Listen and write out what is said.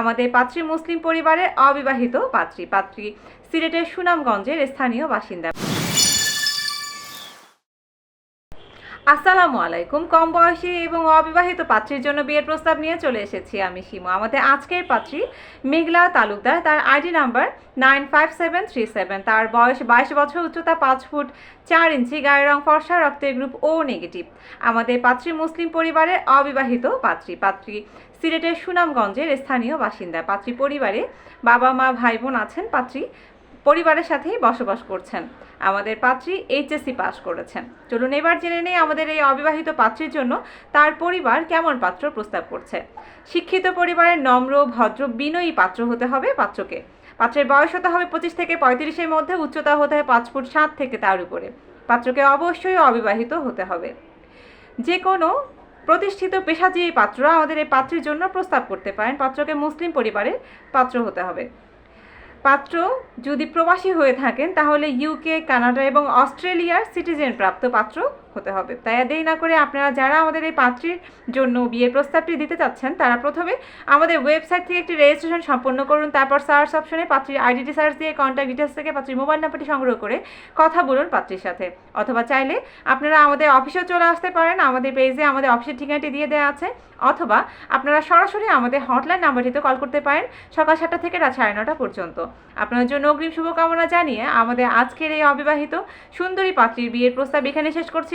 আমাদের পাত্রী মুসলিম পরিবারের অবিবাহিত পাত্রী। পাত্রী সিলেটের সুনামগঞ্জের স্থানীয় বাসিন্দা। আসসালামু আলাইকুম। কম বয়সী এবং অবিবাহিত পাত্রীর জন্য বিয়ের প্রস্তাব নিয়ে চলে এসেছি আমি শিমু আমাদের আজকের পাত্রী মেঘলা তালুকদার। তার ID number nine five seven three seven. তার বয়স বাইশ বছর, উচ্চতা পাঁচ ফুট চার ইঞ্চি, গায়ের রং ফর্সা রক্তের গ্রুপ ও নেগেটিভ। আমাদের পাত্রী মুসলিম পরিবারের অবিবাহিত পাত্রী। পাত্রী সিলেটের সুনামগঞ্জের স্থানীয় বাসিন্দা। পাত্রী পরিবারে বাবা মা ভাই বোন আছেন। পাত্রী পরিবারের সাথেই বসবাস করছেন। আমাদের পাত্রী এইচএসসি পাশ করেছেন। চলুন এবার জেনে নেই আমাদের এই অবিবাহিত পাত্রীর জন্য তার পরিবার কেমন পাত্র প্রস্তাব করছে। শিক্ষিত পরিবারের নম্র, ভদ্র, বিনয়ী পাত্র হতে হবে পাত্রকে। পাত্রের বয়স হতে হবে পঁচিশ থেকে পঁয়ত্রিশের মধ্যে, উচ্চতা হতে হবে পাঁচ ফুট সাত থেকে তার উপরে। পাত্রকে অবশ্যই অবিবাহিত হতে হবে। যে কোনো প্রতিষ্ঠিত পেশাজীবী পাত্ররা আমাদের এই পাত্রের জন্য প্রস্তাব করতে পারেন। পাত্রকে মুসলিম পরিবারের পাত্র হতে হবে। পাত্র যদি প্রবাসী হয়ে থাকেন তাহলে ইউকে কানাডা এবং অস্ট্রেলিয়ার সিটিজেন প্রাপ্ত পাত্র হতে হবে। তাই দেরি না করে আপনারা যারা আমাদের এই পাত্রীর জন্য বিয়ের প্রস্তাবটি দিতে চাচ্ছেন, তারা প্রথমে আমাদের ওয়েবসাইট থেকে একটি রেজিস্ট্রেশন সম্পন্ন করুন। তারপর সার্চ অপশনে পাত্রীর আইডিটি সার্চ দিয়ে কন্ট্যাক্ট ডিটেলস থেকে পাত্রীর মোবাইল নাম্বারটি সংগ্রহ করে কথা বলুন পাত্রীর সাথে। অথবা চাইলে আপনারা আমাদের অফিসেও চলে আসতে পারেন, আমাদের পেজে আমাদের অফিসের ঠিকানাটি দিয়ে দেওয়া আছে। অথবা আপনারা সরাসরি আমাদের হটলাইন নাম্বারটিতে কল করতে পারেন সকাল সাতটা থেকে রাত সাড়ে নটা পর্যন্ত। আপনার জন্য অগ্রিম শুভকামনা জানিয়ে আমাদের আজকের এই অবিবাহিত সুন্দরী পাত্রীর বিয়ের প্রস্তাব এখানে শেষ করছি।